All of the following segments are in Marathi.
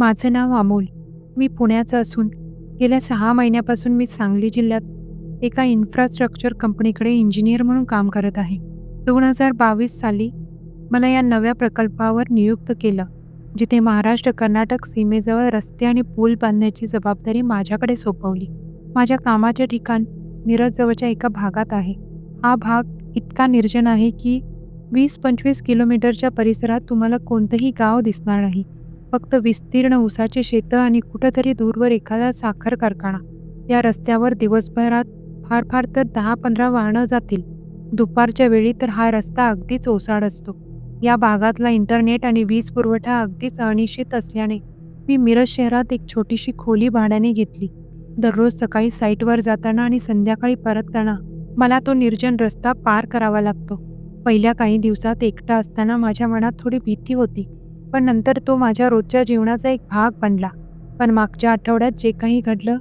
माझं नाव अमोल. मी पुण्याचं असून गेल्या सहा महिन्यापासून मी सांगली जिल्ह्यात एका इन्फ्रास्ट्रक्चर कंपनीकडे इंजिनियर म्हणून काम करत आहे. दोन हजार बावीस साली मला या नव्या प्रकल्पावर नियुक्त केलं जिथे महाराष्ट्र कर्नाटक सीमेजवळ रस्ते आणि पूल बांधण्याची जबाबदारी माझ्याकडे सोपवली. माझ्या कामाचे ठिकाण मिरजजवळच्या एका भागात आहे. हा भाग इतका निर्जन आहे की वीस पंचवीस किलोमीटरच्या परिसरात तुम्हाला कोणतंही गाव दिसणार नाही. फक्त विस्तीर्ण ऊसाचे शेतं आणि कुठंतरी दूरवर एखादा साखर कारखाना. या रस्त्यावर दिवसभरात फार फार तर दहा पंधरा वाहनं जातील. दुपारच्या वेळी तर हा रस्ता अगदीच ओसाड असतो. या भागातला इंटरनेट आणि वीज पुरवठा अगदीच अनिश्चित असल्याने मी मिरज शहरात एक छोटीशी खोली भाड्याने घेतली. दररोज सकाळी साईटवर जाताना आणि संध्याकाळी परतताना मला तो निर्जन रस्ता पार करावा लागतो. पहिल्या काही दिवसात एकटा असताना माझ्या मनात थोडी भीती होती. पण नंतर तो माझ्या रोजच्या जीवनाचा एक भाग बनला. पण मागच्या आठवड्यात जे काही घडलं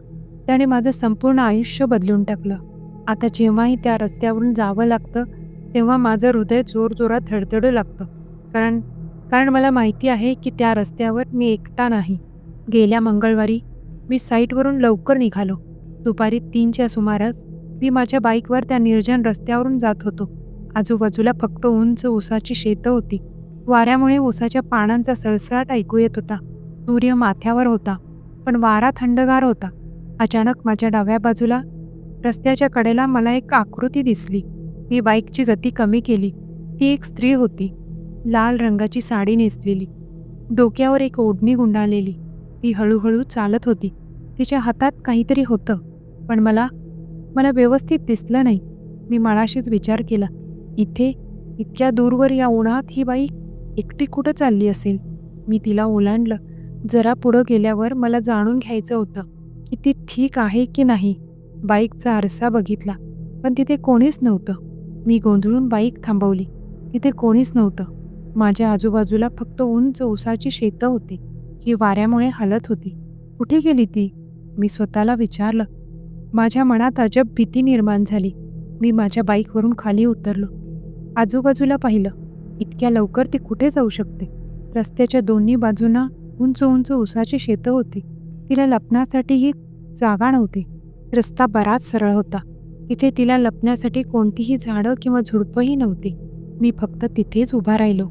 त्याने माझं संपूर्ण आयुष्य बदलून टाकलं. आता जेव्हाही त्या रस्त्यावरून जावं लागतं तेव्हा माझं हृदय जोरजोरात धडधडू लागतं. कारण कारण मला माहिती आहे की त्या रस्त्यावर मी एकटा नाही. गेल्या मंगळवारी मी साईटवरून लवकर निघालो. दुपारी तीनच्या सुमारास मी माझ्या बाईकवर त्या निर्जन रस्त्यावरून जात होतो. आजूबाजूला फक्त उंच ऊसाची शेतं होती. वाऱ्यामुळे ऊसाच्या पानांचा सळसळाट ऐकू येत होता. सूर्य माथ्यावर होता पण वारा थंडगार होता. अचानक माझ्या डाव्या बाजूला रस्त्याच्या कडेला मला एक आकृती दिसली. मी बाईकची गती कमी केली. ती एक स्त्री होती. लाल रंगाची साडी नेसलेली. डोक्यावर एक ओढणी गुंडाळलेली. ती हळूहळू चालत होती. तिच्या हातात काहीतरी होतं पण मला मला व्यवस्थित दिसलं नाही. मी मनाशीच विचार केला. इथे इतक्या दूरवर या उन्हात ही बाई एकटी कुठं चालली असेल? मी तिला ओलांडलं. जरा पुढं गेल्यावर मला जाणून घ्यायचं होतं की ती ठीक आहे की नाही. बाईकचा आरसा बघितला पण तिथे कोणीच नव्हतं. मी गोंधळून बाईक थांबवली. तिथे कोणीच नव्हतं. माझ्या आजूबाजूला फक्त उंच ऊसाची शेतं होती जी वाऱ्यामुळे हलत होती. कुठे गेली ती? मी स्वतःला विचारलं. माझ्या मनात अजब भीती निर्माण झाली. मी माझ्या बाईकवरून खाली उतरलो. आजूबाजूला पाहिलं. इतक्या लवकर ती कुठे जाऊ शकते? रस्त्याच्या दोन्ही बाजूंना उंच उंच उसाची शेतं होती. तिला लपण्यासाठीही जागा नव्हती. रस्ता बराच सरळ होता. तिथे तिला लपण्यासाठी कोणतीही झाडं किंवा झुडपंही नव्हती. मी फक्त तिथेच उभा राहिलो.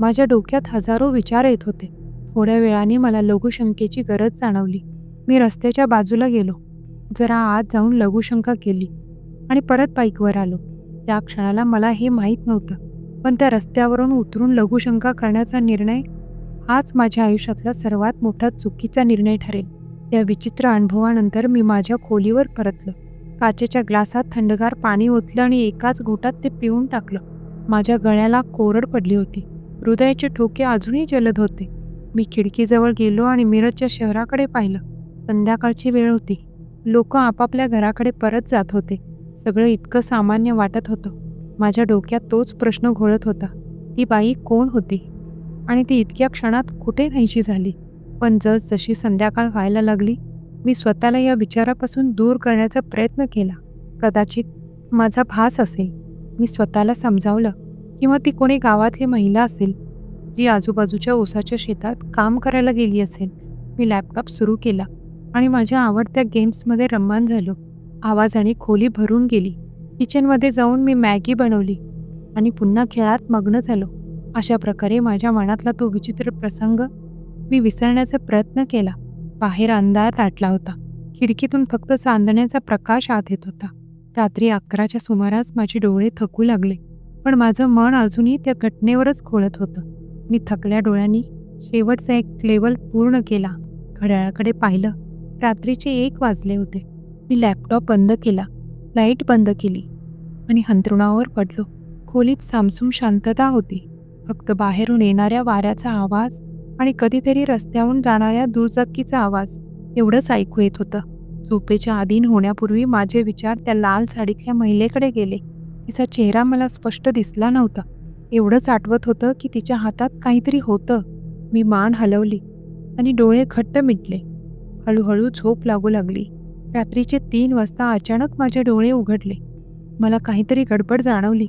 माझ्या डोक्यात हजारो विचार येत होते. थोड्या वेळाने मला लघुशंकेची गरज जाणवली. मी रस्त्याच्या बाजूला गेलो. जरा आत जाऊन लघुशंका केली आणि परत बाईकवर आलो. त्या क्षणाला मला हे माहीत नव्हतं. पण त्या रस्त्यावरून उतरून लघुशंका करण्याचा निर्णय हाच माझ्या आयुष्यातला सर्वात मोठा चुकीचा निर्णय ठरेल. त्या विचित्र अनुभवानंतर मी माझ्या खोलीवर परतलं. काचेच्या ग्लासात थंडगार पाणी ओतलं आणि एकाच घोटात ते पिऊन टाकलं. माझ्या गळ्याला कोरड पडली होती. हृदयाचे ठोके अजूनही जलद होते. मी खिडकीजवळ गेलो आणि मिरजच्या शहराकडे पाहिलं. संध्याकाळची वेळ होती. लोक आपापल्या घराकडे परत जात होते. सगळं इतकं सामान्य वाटत होतं. माझ्या डोक्यात तोच प्रश्न घोळत होता. ती बाई कोण होती? आणि ती इतक्या क्षणात कुठे नाहीशी झाली? पण जस जशी संध्याकाळ व्हायला लागली मी स्वतःला या विचारापासून दूर करण्याचा प्रयत्न केला. कदाचित माझा भास असेल. मी स्वतःला समजावलं किंवा ती कोणी गावातली महिला असेल जी आजूबाजूच्या ओसाच्या शेतात काम करायला गेली असेल. मी लॅपटॉप सुरू केला आणि माझ्या आवडत्या गेम्समध्ये रम्मान झालो. आवाज आणि खोली भरून गेली. किचनमध्ये जाऊन मी मॅगी बनवली आणि पुन्हा खेळात मग्न झालो. अशा प्रकारे माझ्या मनातला तो विचित्र प्रसंग मी विसरण्याचा प्रयत्न केला. बाहेर अंधार दाटला होता. खिडकीतून फक्त चांदण्याचा प्रकाश आत येत होता. रात्री अकराच्या सुमारास माझे डोळे थकू लागले पण माझं मन अजूनही त्या घटनेवरच खोळत होतं. मी थकल्या डोळ्यांनी शेवटचा एक लेवल पूर्ण केला. घड्याळाकडे पाहिलं. रात्रीचे एक वाजले होते. मी लॅपटॉप बंद केला. लाइट बंद केली. आणि हंतरुणावर पडलो. खोलीत सामसूम शांतता होती. फक्त बाहेरून येणाऱ्या वाऱ्याचा आवाज आणि कधीतरी रस्त्याहून जाणाऱ्या दुचाकीचा आवाज एवढंच ऐकू येत होतं. झोपेच्या अधीन होण्यापूर्वी माझे विचार त्या लाल साडीतल्या महिलेकडे गेले. तिचा चेहरा मला स्पष्ट दिसला नव्हता. एवढंच आठवत होतं की तिच्या हातात काहीतरी होतं. मी मान हलवली आणि डोळे घट्ट मिटले. हळूहळू झोप लागू लागली. रात्रीचे तीन वाजता अचानक माझे डोळे उघडले. मला काहीतरी गडबड जाणवली.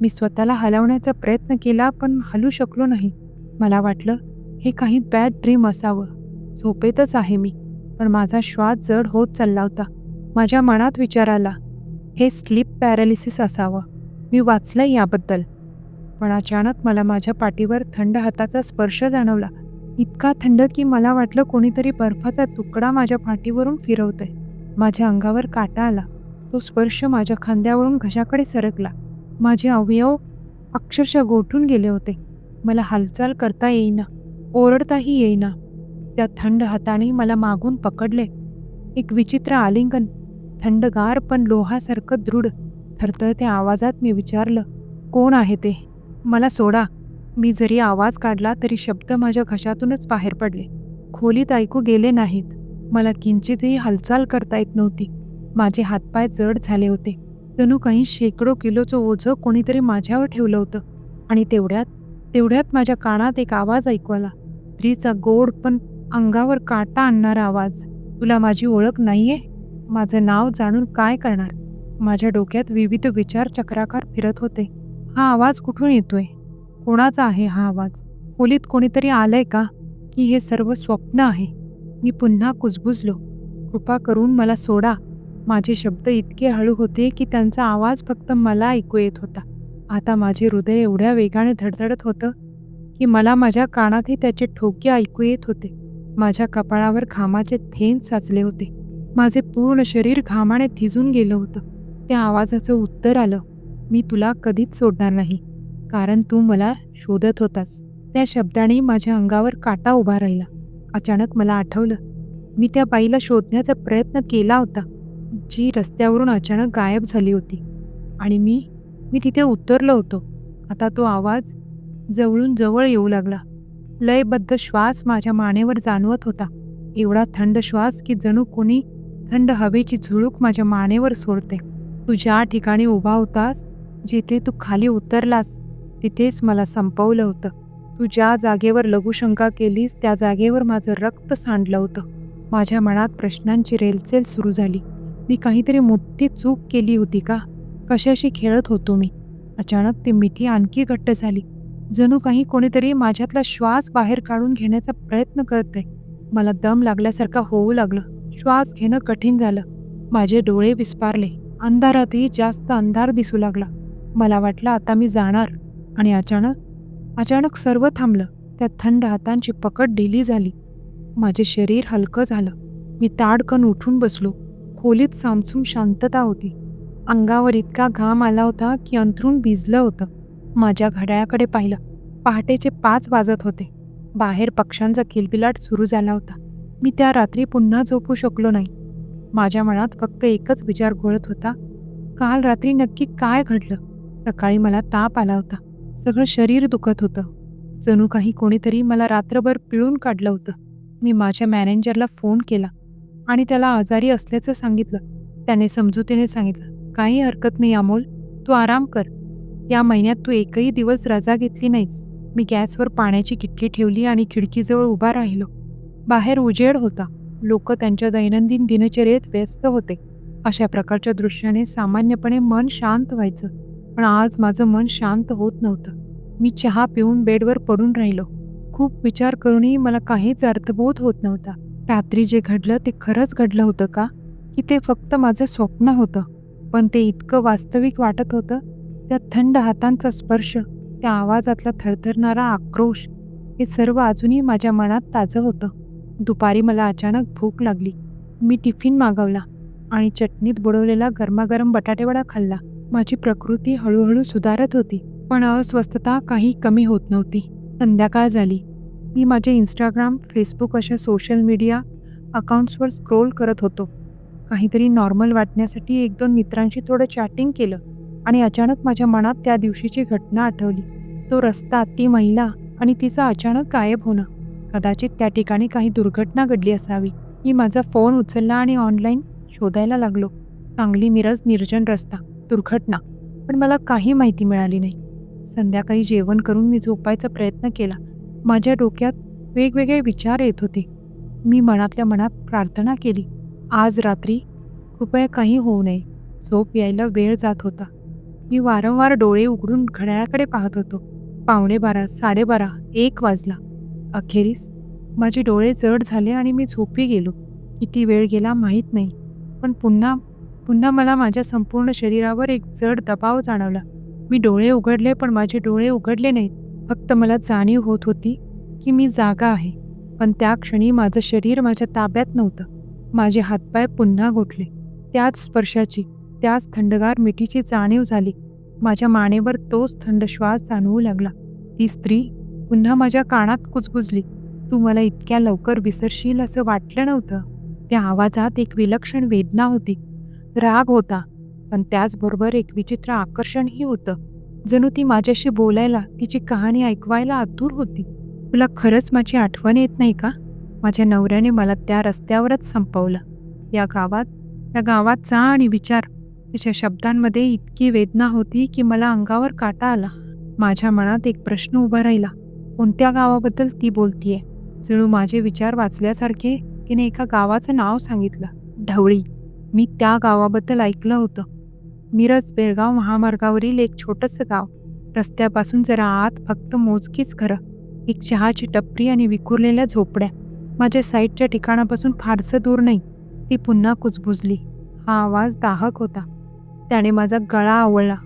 मी स्वतःला हलवण्याचा प्रयत्न केला पण हलू शकलो नाही. मला वाटलं हे काही बॅड ड्रीम असावं. झोपेतच आहे मी पण माझा श्वास जड होत चालला होता. माझ्या मनात विचार आला हे स्लीप पॅरालिसिस असावं. मी वाचलं याबद्दल. पण अचानक मला माझ्या पाठीवर थंड हाताचा स्पर्श जाणवला. इतका थंड की मला वाटलं कोणीतरी बर्फाचा तुकडा माझ्या पाठीवरून फिरवतंय. माझ्या अंगावर काटा आला. तो स्पर्श माझ्या खांद्यावरून घशाकडे सरकला. माझे अवयव अक्षरशः गोठून गेले होते. मला हालचाल करता येईना ओरडताही येईना. त्या थंड हाताने मला मागून पकडले. एक विचित्र आलिंगन थंडगार पण लोहासारखं दृढ थरथरत्या आवाजात मी विचारलं कोण आहे ते? मला सोडा. मी जरी आवाज काढला तरी शब्द माझ्या घशातूनच बाहेर पडले. खोलीत ऐकू गेले नाहीत. मला किंचितही हालचाल करता येत नव्हती. माझे हातपाय जड झाले होते. जणू काही शेकडो किलोचं ओझं कोणीतरी माझ्यावर ठेवलं होतं आणि तेवढ्यात तेवढ्यात माझ्या कानात एक आवाज ऐकू आला. स्त्रीचा गोड पण अंगावर काटा आणणारा आवाज. तुला माझी ओळख नाहीये? माझं नाव जाणून काय करणार? माझ्या डोक्यात विविध विचार चक्राकार फिरत होते. हा आवाज कुठून येतोय? कोणाचा आहे हा आवाज? खोलीत कोणीतरी आलंय का? की हे सर्व स्वप्न आहे. मी पुन्हा कुजबुजलो. कृपा करून मला सोडा. माझे शब्द इतके हळू होते की त्यांचा आवाज फक्त मला ऐकू येत होता. आता माझे हृदय एवढ्या वेगाने धडधडत होतं की मला माझ्या कानातही त्याचे ठोके ऐकू येत होते. माझ्या कपाळावर घामाचे थेंब साचले होते. माझे पूर्ण शरीर घामाने थिजून गेलं होतं. त्या आवाजाचं उत्तर आलं मी तुला कधीच सोडणार नाही कारण तू मला शोधत होतास. त्या शब्दाने माझ्या अंगावर काटा उभा राहिला. अचानक मला आठवलं मी त्या बाईला शोधण्याचा प्रयत्न केला होता. जी रस्त्यावरून अचानक गायब झाली होती. आणि मी मी तिथे उतरलो होतो. आता तो आवाज जवळून जवळ येऊ लागला. लयबद्ध श्वास माझ्या मानेवर जाणवत होता. एवढा थंड श्वास की जणू कोणी थंड हवेची झुळूक माझ्या मानेवर सोडते. तू ज्या ठिकाणी उभा होतास जिथे तू खाली उतरलास तिथेच मला संपवलं होतं. तू ज्या जागेवर लघुशंका केलीस त्या जागेवर माझं रक्त सांडलं होतं. माझ्या मनात प्रश्नांची रेलचेल सुरू झाली. मी काहीतरी मोठी चूक केली होती का? कशाशी खेळत होतो मी? अचानक ती मिठी आणखी घट्ट झाली. जणू काही कोणीतरी माझ्यातला श्वास बाहेर काढून घेण्याचा प्रयत्न करते मला दम लागल्यासारखा होऊ लागलं. श्वास घेणं कठीण झालं. माझे डोळे विस्पारले. अंधारातही जास्त अंधार दिसू लागला. मला वाटलं आता मी जाणार. आणि अचानक अचानक सर्व थांबलं. त्या थंड हातांची पकड ढिली झाली. माझे शरीर हलकं झालं. मी ताडकन उठून बसलो. खोलीत सामसूम शांतता होती. अंगावर इतका घाम आला होता की अंथरूण भिजलं होतं. माझ्या घड्याळाकडे पाहिलं. पहाटेचे पाच वाजत होते. बाहेर पक्ष्यांचा किलबिलाट सुरू झाला होता. मी त्या रात्री पुन्हा झोपू शकलो नाही. माझ्या मनात फक्त एकच विचार घोळत होता. काल रात्री नक्की काय घडलं? सकाळी मला ताप आला होता. सगळं शरीर दुखत होतं. जणू काही कोणीतरी मला रात्रभर पिळून काढलं होतं. मी माझ्या मॅनेजरला फोन केला. आणि त्याला आजारी असल्याचं सांगितलं. त्याने समजुतीने सांगितलं काही हरकत नाही अमोल तू आराम कर. या महिन्यात तू एकही दिवस रजा घेतली नाहीस. मी गॅसवर पाण्याची किटली ठेवली आणि खिडकीजवळ उभा राहिलो. बाहेर उजेड होता. लोक त्यांच्या दैनंदिन दिनचर्येत व्यस्त होते. अशा प्रकारच्या दृश्याने सामान्यपणे मन शांत व्हायचं. पण आज माझं मन शांत होत नव्हतं. मी चहा पिऊन बेडवर पडून राहिलो. खूप विचार करूनही मला काहीच अर्थबोध होत नव्हता. रात्री जे घडलं ते खरंच घडलं होतं का? की ते फक्त माझं स्वप्न होतं. पण ते इतकं वास्तविक वाटत होतं. त्या थंड हातांचा स्पर्श त्या आवाजातला थरथरणारा आक्रोश हे सर्व अजूनही माझ्या मनात ताजं होतं. दुपारी मला अचानक भूक लागली. मी टिफिन मागवला आणि चटणीत बुडवलेला गरमागरम बटाटेवडा खाल्ला. माझी प्रकृती हळूहळू सुधारत होती पण अस्वस्थता काही कमी होत नव्हती. संध्याकाळ झाली. मी माझे इंस्टाग्राम फेसबुक अशा सोशल मीडिया अकाउंट्सवर स्क्रोल करत होतो. काहीतरी नॉर्मल वाटण्यासाठी एक दोन मित्रांशी थोडं चॅटिंग केलं आणि अचानक माझ्या मनात त्या दिवशीची घटना आठवली. तो रस्ता ती महिला आणि तिचं अचानक गायब होणं. कदाचित त्या ठिकाणी काही दुर्घटना घडली असावी. मी माझा फोन उचलला आणि ऑनलाईन शोधायला लागलो. सांगली मिरज निर्जन रस्ता दुर्घटना. पण मला काही माहिती मिळाली नाही. संध्याकाळी जेवण करून मी झोपायचा प्रयत्न केला. माझ्या डोक्यात वेगवेगळे विचार येत होते. मी मनातल्या मनात प्रार्थना केली. आज रात्री कृपया काही होऊ नये. झोप यायला वेळ जात होता. मी वारंवार डोळे उघडून घड्याळाकडे पाहत होतो. पावणे बारा साडेबारा एक वाजला. अखेरीस माझे डोळे जड झाले आणि मी झोपी गेलो. किती वेळ गेला माहीत नाही. पण पुन्हा पुन्हा मला माझ्या संपूर्ण शरीरावर एक जड दबाव जाणवला. मी डोळे उघडले पण माझे डोळे उघडले नाहीत. फक्त मला जाणीव होत होती की मी जागा आहे पण त्या क्षणी माझं शरीर माझ्या ताब्यात नव्हतं. माझे हातपाय पुन्हा गोठले. त्याच स्पर्शाची त्याच थंडगार मिठीची जाणीव झाली. माझ्या मानेवर तोच थंड श्वास जाणवू लागला. ती स्त्री पुन्हा माझ्या कानात कुजबुजली. तू मला इतक्या लवकर विसरशील असं वाटलं नव्हतं. त्या आवाजात एक विलक्षण वेदना होती. राग होता पण त्याचबरोबर एक विचित्र आकर्षणही होतं. जणू ती माझ्याशी बोलायला तिची कहाणी ऐकवायला आतुर होती. तुला खरंच माझी आठवण येत नाही का? माझ्या नवऱ्याने मला त्या रस्त्यावरच संपवलं. या गावात या गावात जा आणि विचार. तिच्या शब्दांमध्ये इतकी वेदना होती की मला अंगावर काटा आला. माझ्या मनात एक प्रश्न उभा राहिला. कोणत्या गावाबद्दल ती बोलतीये? जणू माझे विचार वाचल्यासारखे तिने एका गावाचं नाव सांगितलं. ढवळी. मी त्या गावाबद्दल ऐकलं होतं. मिरज बेळगाव महामार्गावरील एक छोटंसं गाव. रस्त्यापासून जरा आत फक्त मोजकीच घरं एक चहाची टपरी आणि विखुरलेल्या झोपड्या. माझ्या साईडच्या ठिकाणापासून फारसं दूर नाही ती पुन्हा कुजबुजली. हा आवाज दाहक होता. त्याने माझा गळा आवळला.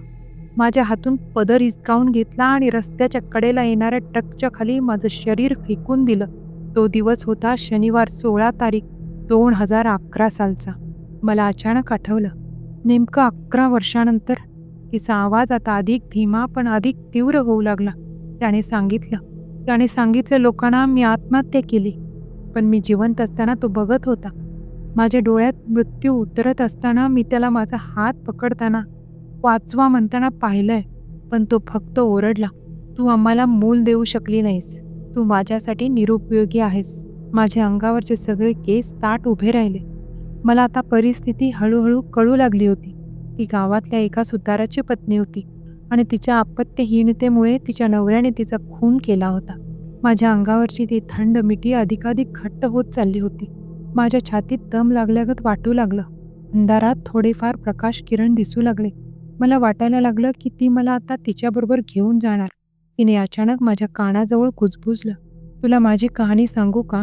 माझ्या हातून पदर हिसकावून घेतला आणि रस्त्याच्या कडेला येणाऱ्या ट्रकच्या खाली माझं शरीर फेकून दिलं. तो दिवस होता शनिवार सोळा तारीख दोन हजार अकरा सालचा. मला अचानक आठवलं. नेमकं अकरा वर्षानंतर तिचा आवाज आता अधिक धीमा पण अधिक तीव्र होऊ लागला. त्याने सांगितलं त्याने सांगितलं लोकांना मी आत्महत्या केली पण मी जिवंत असताना तो बघत होता. माझ्या डोळ्यात मृत्यू उतरत असताना मी त्याला माझा हात पकडताना वाचवा म्हणताना पाहिलंय पण तो फक्त ओरडला तू आम्हाला मूल देऊ शकली नाहीस. तू माझ्यासाठी निरुपयोगी आहेस. माझ्या अंगावरचे सगळे केस ताट उभे राहिले. मला आता परिस्थिती हळूहळू कळू लागली होती. ती गावातल्या एका सुताराची पत्नी होती आणि तिच्या आपत्त्यहीनतेमुळे तिच्या नवऱ्याने तिचा खून केला होता. माझ्या अंगावरची ती थंड मिठी अधिकाधिक घट्ट होत चालली होती. माझ्या छातीत दम लागल्यागत वाटू लागलं. अंधारात थोडेफार प्रकाश किरण दिसू लागले. मला वाटायला लागलं की ती मला आता तिच्याबरोबर घेऊन जाणार. तिने अचानक माझ्या कानाजवळ कुजबुजलं तुला माझी कहाणी सांगू का?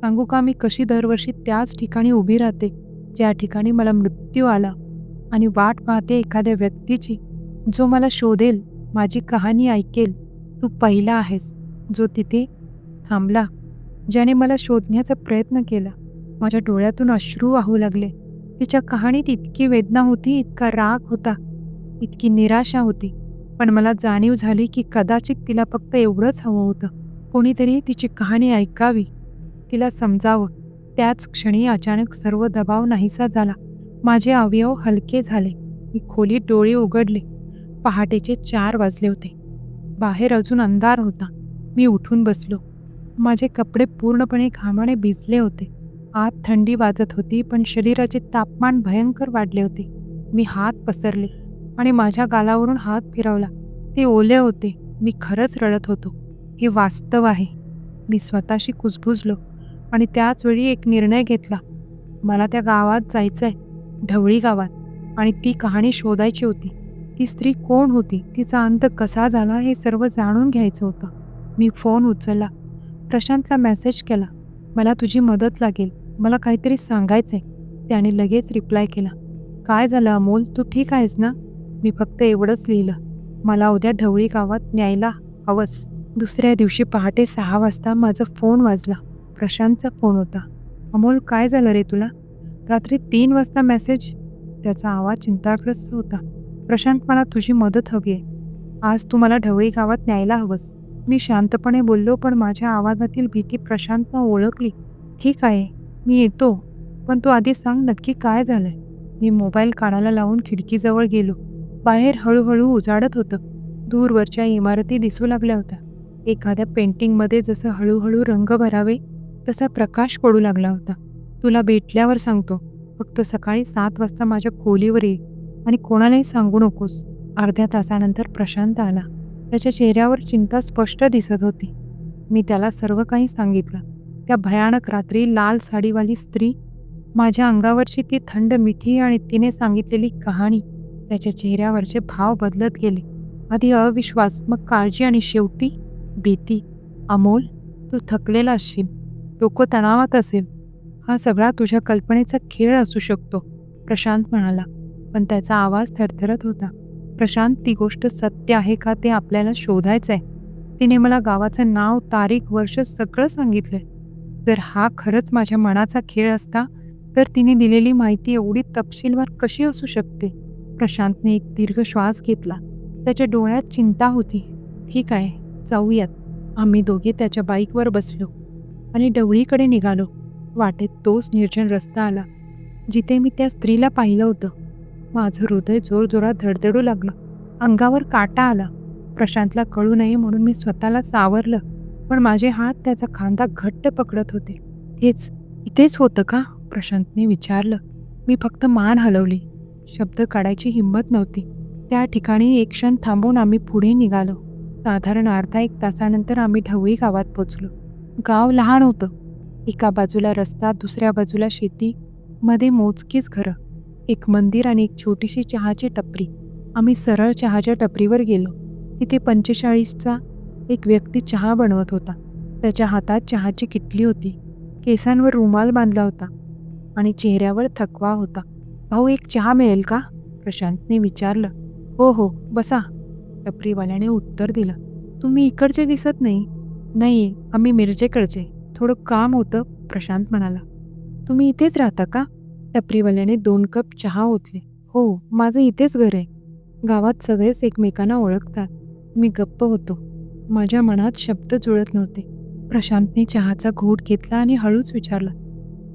सांगू का मी कशी दरवर्षी त्याच ठिकाणी उभी राहते ज्या ठिकाणी मला मृत्यू आला आणि वाट पाहते एखाद्या व्यक्तीची जो मला शोधेल माझी कहाणी ऐकेल तू पहिला आहेस जो तिथे थांबला ज्याने मला शोधण्याचा प्रयत्न केला. माझ्या डोळ्यातून अश्रू वाहू लागले. तिच्या कहाणीत इतकी वेदना होती इतका राग होता इतकी निराशा होती. पण मला जाणीव झाली की कदाचित तिला फक्त एवढंच हवं होतं. कोणीतरी तिची कहाणी ऐकावी. तिला समजावं. त्याच क्षणी अचानक सर्व दबाव नाहीसा झाला. माझे अवयव हलके झाले. मी खोलीत डोळे उघडले. पहाटेचे चार वाजले होते. बाहेर अजून अंधार होता. मी उठून बसलो. माझे कपडे पूर्णपणे घामाने भिजले होते. आत थंडी वाजत होती पण शरीराचे तापमान भयंकर वाढले होते. मी हात पसरले आणि माझ्या गालावरून हात फिरवला. ते ओले होते. मी खरंच रडत होतो. हे वास्तव आहे. मी स्वतःशी कुजबुजलो. आणि त्याच वेळी एक निर्णय घेतला. मला त्या गावात जायचं आहे ढवळी गावात. आणि ती कहाणी शोधायची होती. ती स्त्री कोण होती? तिचा अंत कसा झाला? हे सर्व जाणून घ्यायचं होतं. मी फोन उचलला. प्रशांतला मेसेज केला. मला तुझी मदत लागेल. मला काहीतरी सांगायचं आहे त्याने लगेच रिप्लाय केला. काय झालं अमोल? तू ठीक आहेस ना? मी फक्त एवढंच लिहिलं. मला उद्या ढवळी गावात न्यायला हवंस. दुसऱ्या दिवशी पहाटे सहा वाजता माझा फोन वाजला. प्रशांतचा फोन होता. अमोल काय झालं रे तुला? रात्री तीन वाजता मेसेज. त्याचा आवाज चिंताग्रस्त होता. प्रशांत मला तुझी मदत हवी आहे. आज तू मला ढवळी गावात न्यायला हवंस. मी शांतपणे बोललो पण माझ्या आवाजातील भीती प्रशांतनं ओळखली. ठीक आहे मी येतो. पण तू आधी सांग नक्की काय झालंय. मी मोबाईल काढायला लावून खिडकीजवळ गेलो. बाहेर हळूहळू उजाडत होतं. दूरवरच्या इमारती दिसू लागल्या होत्या. एखाद्या पेंटिंगमध्ये जसं हळूहळू रंग भरावे तसा प्रकाश पडू लागला होता. तुला भेटल्यावर सांगतो. फक्त सकाळी सात वाजता माझ्या खोलीवर ये आणि कोणालाही सांगू नकोस. अर्ध्या तासानंतर प्रशांत आला. त्याच्या चेहऱ्यावर चिंता स्पष्ट दिसत होती. मी त्याला सर्व काही सांगितलं. त्या भयानक रात्री लाल साडीवाली स्त्री माझ्या अंगावरची ती थंड मिठी आणि तिने सांगितलेली कहाणी त्याच्या चेहऱ्यावरचे भाव बदलत गेले. आधी अविश्वास मग काळजी आणि शेवटी भीती. अमोल तू थकलेला असशील. डोकं तणावात असेल. हा सगळा तुझ्या कल्पनेचा खेळ असू शकतो प्रशांत म्हणाला. पण त्याचा आवाज थरथरत होता. प्रशांत ती गोष्ट सत्य आहे का ते आपल्याला शोधायचं आहे तिने मला गावाचं नाव तारीख वर्ष सगळं सांगितलं जर हा खरंच माझ्या मनाचा खेळ असता तर तिने दिलेली माहिती एवढी तपशीलवार कशी असू शकते? प्रशांतने एक दीर्घ श्वास घेतला. त्याच्या डोळ्यात चिंता होती. ठीक आहे जाऊयात. आम्ही दोघे त्याच्या बाईकवर बसलो. आणि डवळीकडे निघालो. वाटेत तोच निर्जन रस्ता आला जिथे मी त्या स्त्रीला पाहिलं होतं. माझं हृदय जोरजोरात धडधडू लागलं. अंगावर काटा आला. प्रशांतला कळू नये म्हणून मी स्वतःला सावरलं पण माझे हात त्याचा खांदा घट्ट पकडत होते. हेच इथेच होतं का? प्रशांतने विचारलं. मी फक्त मान हलवली. शब्द काढायची हिंमत नव्हती. त्या ठिकाणी एक क्षण थांबून आम्ही पुढे निघालो. साधारण अर्धा एक तासानंतर आम्ही ढवळी गावात पोचलो. गाव लहान होतं. एका बाजूला रस्ता दुसऱ्या बाजूला शेती मध्ये मोजकीच घरं एक मंदिर आणि एक छोटीशी चहाची टपरी. आम्ही सरळ चहाच्या टपरीवर गेलो. तिथे पंचेचाळीसचा एक व्यक्ती चहा बनवत होता. त्याच्या हातात चहाची किटली होती. केसांवर रुमाल बांधला होता आणि चेहऱ्यावर थकवा होता. भाऊ एक चहा मिळेल का? प्रशांतने विचारलं. हो हो बसा. टपरीवाल्याने उत्तर दिलं. तुम्ही इकडचे दिसत नाही. नाही आम्ही मिरजेकडचे. थोडं काम होतं प्रशांत म्हणाला. तुम्ही इथेच राहता का? टपरीवाल्याने दोन कप चहा ओतले. हो माझं इथेच घर आहे. गावात सगळेच एकमेकांना ओळखतात. मी गप्प होतो. माझ्या मनात शब्द जुळत नव्हते. प्रशांतने चहाचा घोट घेतला आणि हळूच विचारलं.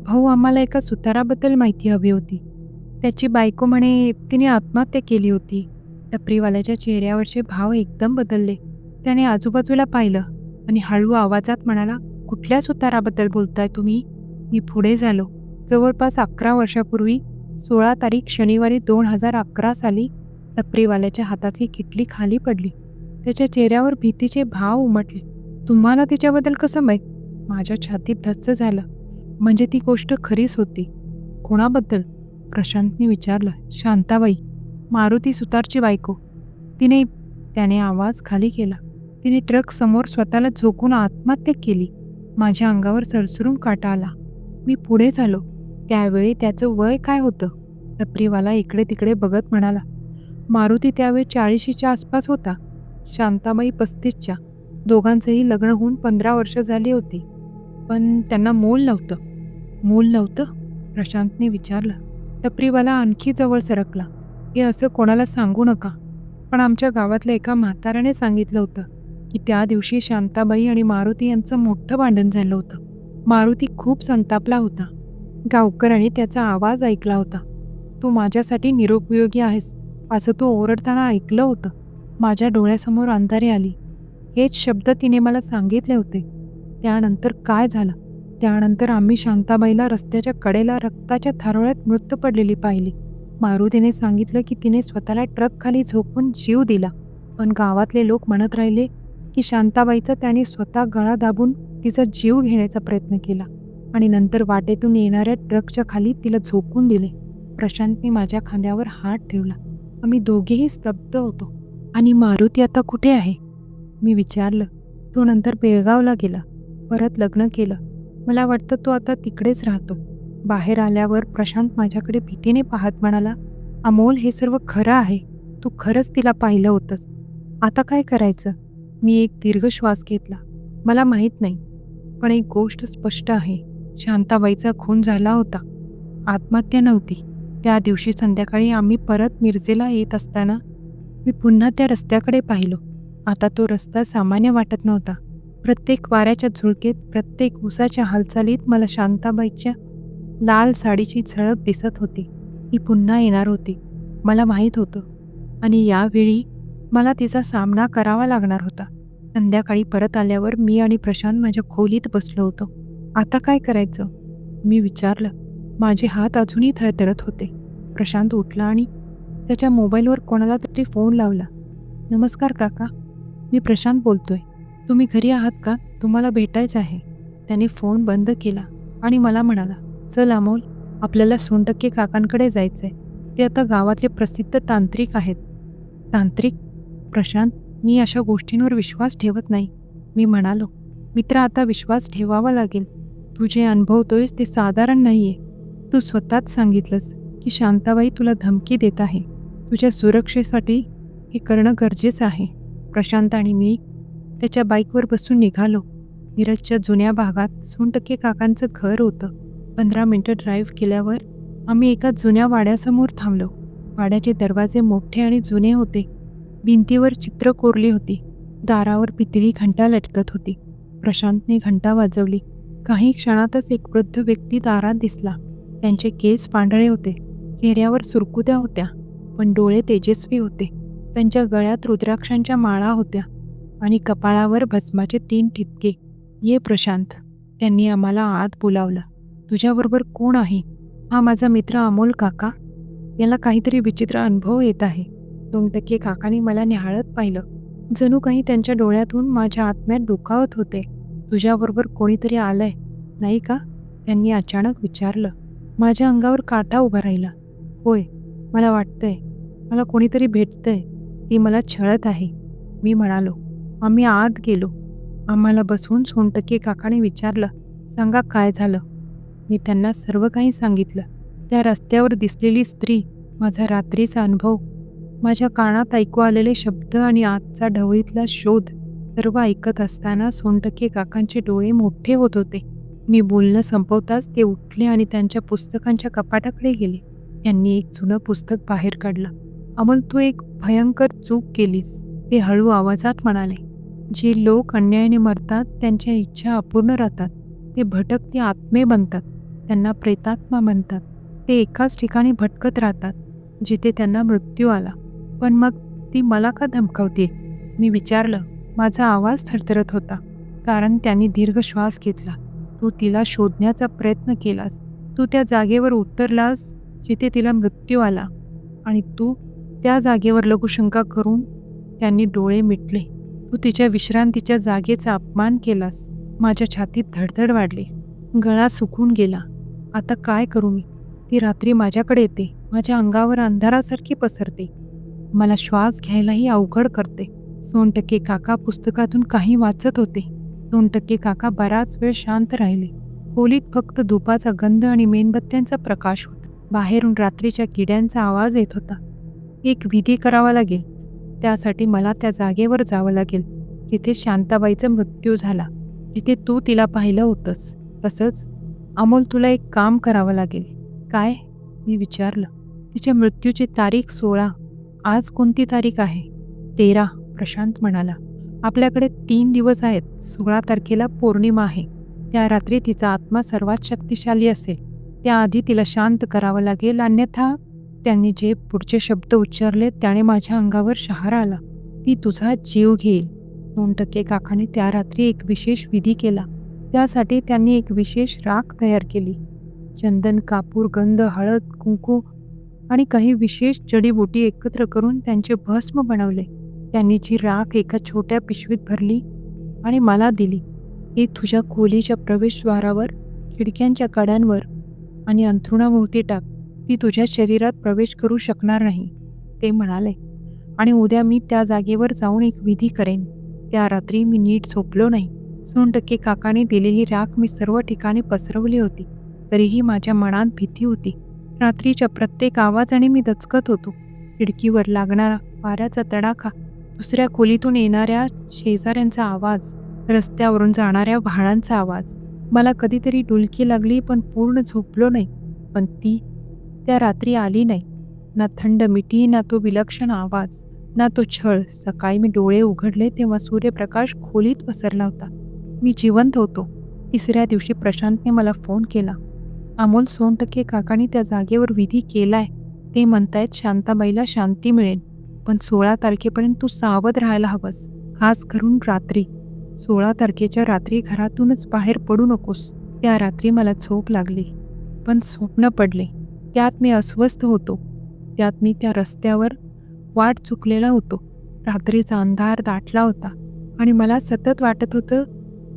भाऊ आम्हाला एका सुताराबद्दल माहिती हवी होती. त्याची बायको म्हणे तिने आत्महत्या केली होती. टपरीवाल्याच्या चेहऱ्यावरचे भाव एकदम बदलले. त्याने आजूबाजूला पाहिलं. आणि हळू आवाजात म्हणाला कुठल्या सुताराबद्दल बोलताय तुम्ही? मी पुढे झालो. जवळपास अकरा वर्षापूर्वी सोळा तारीख शनिवारी दोन हजार अकरा साली टपरीवाल्याच्या हातातली किटली खाली पडली. त्याच्या चेहऱ्यावर भीतीचे भाव उमटले. तुम्हाला तिच्याबद्दल कसं माहीत? माझ्या छातीत धच्च झालं. म्हणजे ती गोष्ट खरीच होती. कोणाबद्दल? प्रशांतने विचारलं. शांताबाई मारुती सुतारची बायको. तिने त्याने आवाज खाली केला. तिने ट्रक समोर स्वतःला झोकून आत्महत्या केली. माझ्या अंगावर सरसरून काटा आला. मी पुढे झालो. त्यावेळी त्याचं वय काय होतं? टपरीवाला इकडे तिकडे बघत म्हणाला मारुती त्यावेळी चाळीशीच्या आसपास होता. शांताबाई पस्तीसच्या. दोघांचंही लग्न होऊन पंधरा वर्ष झाली होती. पण त्यांना मूल नव्हतं. मूल नव्हतं? प्रशांतने विचारलं. टपरीवाला आणखी जवळ सरकला. हे असं कोणाला सांगू नका. पण आमच्या गावातल्या एका म्हाताऱ्याने सांगितलं होतं. की त्या दिवशी शांताबाई आणि मारुती यांचं मोठं भांडण झालं होतं. मारुती खूप संतापला होता. गावकरांनी त्याचा आवाज ऐकला होता. तू माझ्यासाठी निरुपयोगी आहेस असं तो ओरडताना ऐकलं होतं. माझ्या डोळ्यासमोर अंधारी आली. हेच शब्द तिने मला सांगितले होते. त्यानंतर काय झालं? त्यानंतर आम्ही शांताबाईला रस्त्याच्या कडेला रक्ताच्या थारोळ्यात मृत्यू पडलेली पाहिली. मारुतीने सांगितलं की तिने स्वतःला ट्रकखाली झोपून जीव दिला. पण गावातले लोक म्हणत राहिले की शांताबाईचा त्याने स्वतः गळा दाबून तिचा जीव घेण्याचा प्रयत्न केला आणि नंतर वाटेतून येणाऱ्या ट्रकच्या खाली तिला झोकून दिले. प्रशांतने माझ्या खांद्यावर हात ठेवला. आम्ही दोघेही स्तब्ध होतो. आणि मारुती आता कुठे आहे? मी विचारलं. तो नंतर बेळगावला गेला. परत लग्न केलं. मला वाटतं तो आता तिकडेच राहतो. बाहेर आल्यावर प्रशांत माझ्याकडे भीतीने पाहत म्हणाला अमोल हे सर्व खरं आहे. तू खरंच तिला पाहिलं होतंस. आता काय करायचं? मी एक दीर्घ श्वास घेतला. मला माहीत नाही पण एक गोष्ट स्पष्ट आहे. शांताबाईचा खून झाला होता. आत्महत्या नव्हती. त्या दिवशी संध्याकाळी आम्ही परत मिरजेला येत असताना मी पुन्हा त्या रस्त्याकडे पाहिलो. आता तो रस्ता सामान्य वाटत नव्हता. प्रत्येक वाऱ्याच्या झुळकेत प्रत्येक उसाच्या हालचालीत मला शांताबाईच्या लाल साडीची झळप दिसत होती. ती पुन्हा येणार होती. मला माहीत होतं. आणि यावेळी मला तिचा सामना करावा लागणार होता. संध्याकाळी परत आल्यावर मी आणि प्रशांत माझ्या खोलीत बसलो होतो. आता काय करायचं? मी विचारलं. माझे हात अजूनही थरथरत होते. प्रशांत उठला आणि त्याच्या मोबाईलवर कोणाला तरी फोन लावला. नमस्कार काका. मी प्रशांत बोलतोय. तुम्ही घरी आहात का? तुम्हाला भेटायचं आहे. त्याने फोन बंद केला आणि मला म्हणाला चल अमोल आपल्याला सोनटक्के काकांकडे जायचंय. ते आता गावातले प्रसिद्ध तांत्रिक आहेत. तांत्रिक? प्रशांत मी अशा गोष्टींवर विश्वास ठेवत नाही. मी म्हणालो मित्र आता विश्वास ठेवावा लागेल. तू जे अनुभवतोयस ते साधारण नाही आहे तू स्वतःच सांगितलंस की शांताबाई तुला धमकी देत आहे. तुझ्या सुरक्षेसाठी हे करणं गरजेचं आहे. प्रशांत आणि मी त्याच्या बाईकवर बसून निघालो. मिरजच्या जुन्या भागात सोनटक्के काकांचं घर होतं. पंधरा मिनटं ड्राईव्ह केल्यावर आम्ही एका जुन्या वाड्यासमोर थांबलो. वाड्याचे दरवाजे मोठे आणि जुने होते. भिंतीवर चित्र कोरली होती. दारावर पितळी घंटा लटकत होती. प्रशांतने घंटा वाजवली. काही क्षणातच एक वृद्ध व्यक्ती दारात दिसला. त्यांचे केस पांढरे होते. चेहऱ्यावर सुरकुत्या होत्या पण डोळे तेजस्वी होते. त्यांच्या गळ्यात रुद्राक्षांच्या माळा होत्या आणि कपाळावर भस्माचे तीन ठिपके. ये प्रशांत त्यांनी आम्हाला आत बोलावलं. तुझ्याबरोबर कोण आहे? हा माझा मित्र अमोल काका? याला काहीतरी विचित्र अनुभव येत आहे. दोन टक्के काकाने मला निहाळत पाहिलं. जणू काही त्यांच्या डोळ्यातून माझ्या आत्म्यात डोकावत होते. तुझ्याबरोबर कोणीतरी आलंय नाही का? त्यांनी अचानक विचारलं. माझ्या अंगावर काटा उभा राहिला. होय मला वाटतंय. मला कोणीतरी भेटतंय. ती मला छळत आहे. मी म्हणालो आम्ही आत गेलो. आम्हाला बसवून सोनटक्के काकाने विचारलं सांगा काय झालं? मी त्यांना सर्व काही सांगितलं. त्या रस्त्यावर दिसलेली स्त्री माझा रात्रीचा अनुभव माझ्या कानात ऐकू आलेले शब्द आणि आजचा ढवळीतला शोध सर्व ऐकत असताना सोनटक्के काकांचे डोळे मोठे होत होते. मी बोलणं संपवताच ते उठले आणि त्यांच्या पुस्तकांच्या कपाटाकडे गेले. त्यांनी एक जुनं पुस्तक बाहेर काढलं. अमोल तू एक भयंकर चूक केलीस ते हळू आवाजात म्हणाले. जे लोक अन्यायाने मरतात त्यांच्या इच्छा अपूर्ण राहतात. ते भटकते आत्मे बनतात. त्यांना प्रेतात्मा म्हणतात. ते एकाच ठिकाणी भटकत राहतात जिथे त्यांना मृत्यू आला. पण मग ती मला का धमकावते मी विचारलं. माझा आवाज थरथरत होता कारण त्यांनी दीर्घ श्वास घेतला. तू तिला शोधण्याचा प्रयत्न केलास. तू त्या जागेवर उतरलास जिथे तिला मृत्यू आला. आणि तू त्या जागेवर लघुशंका करून त्यांनी डोळे मिटले. तू तिच्या विश्रांतीच्या जागेचा अपमान केलास. माझ्या छातीत धडधड वाढली. गळा सुकून गेला. आता काय करू मी? ती रात्री माझ्याकडे येते. माझ्या अंगावर अंधारासारखी पसरते. मला श्वास घ्यायलाही अवघड करते. दोन टक्के काका पुस्तकातून काही वाचत होते. दोन टक्के काका बराच वेळ शांत राहिले. खोलीत फक्त धुपाचा गंध आणि मेणबत्त्यांचा प्रकाश होता. बाहेरून रात्रीच्या किड्यांचा आवाज येत होता. एक विधी करावा लागेल. त्यासाठी मला त्या जागेवर जावं लागेल. जिथे शांताबाईचा मृत्यू झाला. जिथे तू तिला पाहिलं होतंस. तसंच अमोल तुला एक काम करावं लागेल. काय? मी विचारलं. तिच्या मृत्यूची तारीख सोळा. आज कोणती तारीख आहे? तेरा प्रशांत म्हणाला. आपल्याकडे तीन दिवस आहेत. सोळा तारखेला पौर्णिमा आहे. त्या रात्री तिचा आत्मा सर्वात शक्तिशाली असेल. त्याआधी तिला शांत करावं लागेल. अन्यथा त्यांनी जे पुढचे शब्द उच्चारले त्याने माझ्या अंगावर शहारा आला. ती तुझा जीव घेईल. दोन टक्के काकाने त्या रात्री एक विशेष विधी केला. त्यासाठी त्यांनी एक विशेष राख तयार केली. चंदन कापूर गंध हळद कुंकू आणि काही विशेष जडीबुटी एकत्र करून त्यांचे भस्म बनवले. त्यांनी जी राख एका छोट्या पिशवीत भरली आणि मला दिली. ही तुझ्या खोलीच्या प्रवेशद्वारावर खिडक्यांच्या कड्यांवर आणि अंथरुणाभोवती टाक. ती तुझ्या शरीरात प्रवेश करू शकणार नाही ते म्हणाले. आणि उद्या मी त्या जागेवर जाऊन एक विधी करेन. त्या रात्री मी नीट झोपलो नाही. सोन टक्के काकाने दिलेली राख मी सर्व ठिकाणी पसरवली होती. तरीही माझ्या मनात भीती होती. रात्रीच्या प्रत्येक आवाजाने मी दचकत होतो. खिडकीवर लागणारा वाऱ्याचा तडाखा दुसऱ्या खोलीतून येणाऱ्या शेजाऱ्यांचा आवाज रस्त्यावरून जाणाऱ्या व्हाळांचा आवाज. मला कधीतरी डुलकी लागली पण पूर्ण झोपलो नाही. पण ती त्या रात्री आली नाही. ना थंड मिठी ना तो विलक्षण आवाज ना तो छळ. सकाळी मी डोळे उघडले तेव्हा सूर्यप्रकाश खोलीत पसरला होता. मी जिवंत होतो. तिसऱ्या दिवशी प्रशांतने मला फोन केला. अमोल सोनटक्के काकांनी त्या जागेवर विधी केलाय. ते म्हणतायत शांताबाईला शांती मिळेल पण सोळा तारखेपर्यंत तू सावध राहायला हवंस खास करून रात्री. सोळा तारखेच्या रात्री घरातूनच बाहेर पडू नकोस. त्या रात्री मला झोप लागली पण स्वप्न पडले. त्यात मी अस्वस्थ होतो. त्यात मी त्या रस्त्यावर वाट चुकलेला होतो. रात्रीचा अंधार दाटला होता आणि मला सतत वाटत होतं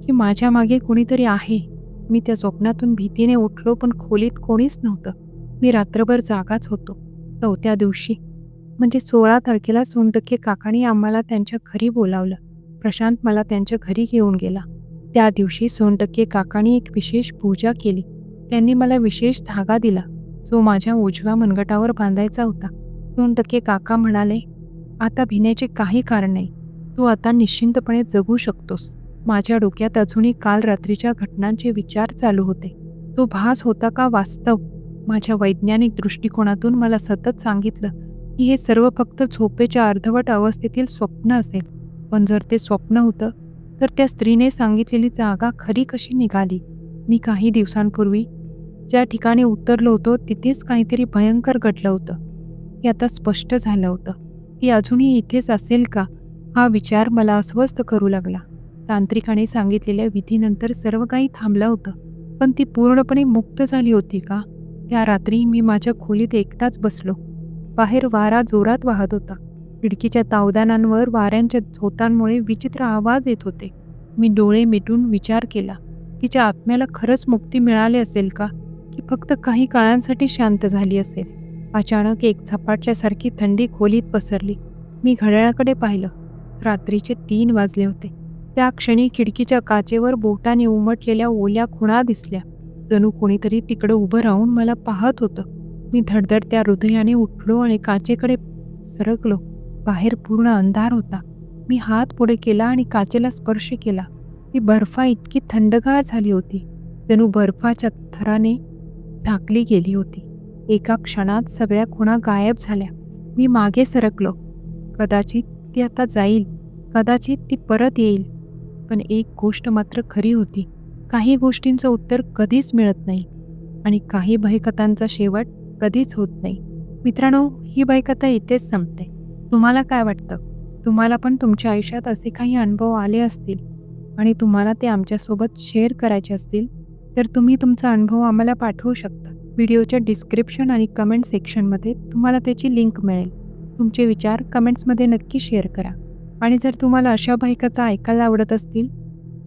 की माझ्या मागे कोणीतरी आहे. मी त्या स्वप्नातून भीतीने उठलो पण खोलीत कोणीच नव्हतं. मी रात्रभर जागाच होतो. चौथ्या दिवशी. म्हणजे सोळा तारखेला सोनटक्के काकाने आम्हाला त्यांच्या घरी बोलावलं. प्रशांत मला त्यांच्या घरी घेऊन गेला. त्या दिवशी सोनटक्के काकांनी एक विशेष पूजा केली. त्यांनी मला विशेष धागा दिला जो माझ्या उजव्या मनगटावर बांधायचा होता. सोनटक्के काका म्हणाले आता भिण्याचे काही कारण नाही. तू आता निश्चिंतपणे जगू शकतोस. माझ्या डोक्यात अजूनही काल रात्रीच्या घटनांचे विचार चालू होते. तो भास होता का वास्तव? माझ्या वैज्ञानिक दृष्टिकोनातून मला सतत सांगितलं की हे सर्व फक्त झोपेच्या अर्धवट अवस्थेतील स्वप्न असेल. पण जर ते स्वप्न होतं तर त्या स्त्रीने सांगितलेली जागा खरी कशी निघाली? मी काही दिवसांपूर्वी ज्या ठिकाणी उतरलो होतो तिथेच काहीतरी भयंकर घडलं होतं. हे आता स्पष्ट झालं होतं. ती अजूनही इथेच असेल का? हा विचार मला अस्वस्थ करू लागला. तांत्रिकाने सांगितलेल्या विधीनंतर सर्व काही थांबलं होतं. पण ती पूर्णपणे मुक्त झाली होती का? त्या रात्री मी माझ्या खोलीत एकटाच बसलो. बाहेर वारा जोरात वाहत होता. खिडकीच्या तावदानांवर वाऱ्यांच्या झोतांमुळे विचित्र आवाज येत होते. मी डोळे मिटून विचार केला तिच्या आत्म्याला खरंच मुक्ती मिळाली असेल का? की फक्त काही काळांसाठी शांत झाली असेल? अचानक एक झपाटल्यासारखी थंडी खोलीत पसरली. मी घड्याळाकडे पाहिलं. रात्रीचे तीन वाजले होते. त्या क्षणी खिडकीच्या काचेवर बोटाने उमटलेल्या ओल्या खुणा दिसल्या. जणू कोणीतरी तिकडं उभं राहून मला पाहत होतं. मी धडधडत्या हृदयाने उठलो आणि काचेकडे सरकलो. बाहेर पूर्ण अंधार होता. मी हात पुढे केला आणि काचेला स्पर्श केला. ती बर्फा इतकी थंडगार झाली होती. जणू बर्फाच्या थराने झाकली गेली होती. एका क्षणात सगळ्या खुणा गायब झाल्या. मी मागे सरकलो. कदाचित ती आता जाईल. कदाचित ती परत येईल. पण एक गोष्ट मात्र खरी होती. काही गोष्टींचं उत्तर कधीच मिळत नाही. आणि काही भयकथांचा शेवट कधीच होत नाही. मित्रांनो ही भयकथा इथेच संपते. तुम्हाला काय वाटतं? तुम्हाला पण तुमच्या आयुष्यात असे काही अनुभव आले असतील? आणि तुम्हाला ते आमच्यासोबत शेअर करायचे असतील? तर तुम्ही तुमचा अनुभव आम्हाला पाठवू शकता. व्हिडिओच्या डिस्क्रिप्शन आणि कमेंट सेक्शनमध्ये तुम्हाला त्याची लिंक मिळेल. तुमचे विचार कमेंट्समध्ये नक्की शेअर करा. आणि जर तुम्हाला अशा बायकाचा ऐकायला आवडत असतील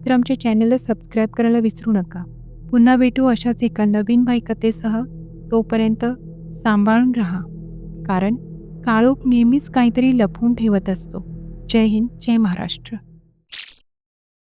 तर आमच्या चॅनलला सबस्क्राईब करायला विसरू नका. पुन्हा भेटू अशाच एका नवीन भयकथेसह तोपर्यंत सांभाळून राहा. कारण काळोख नेहमीच काहीतरी लपवून ठेवत असतो. जय हिंद जय महाराष्ट्र.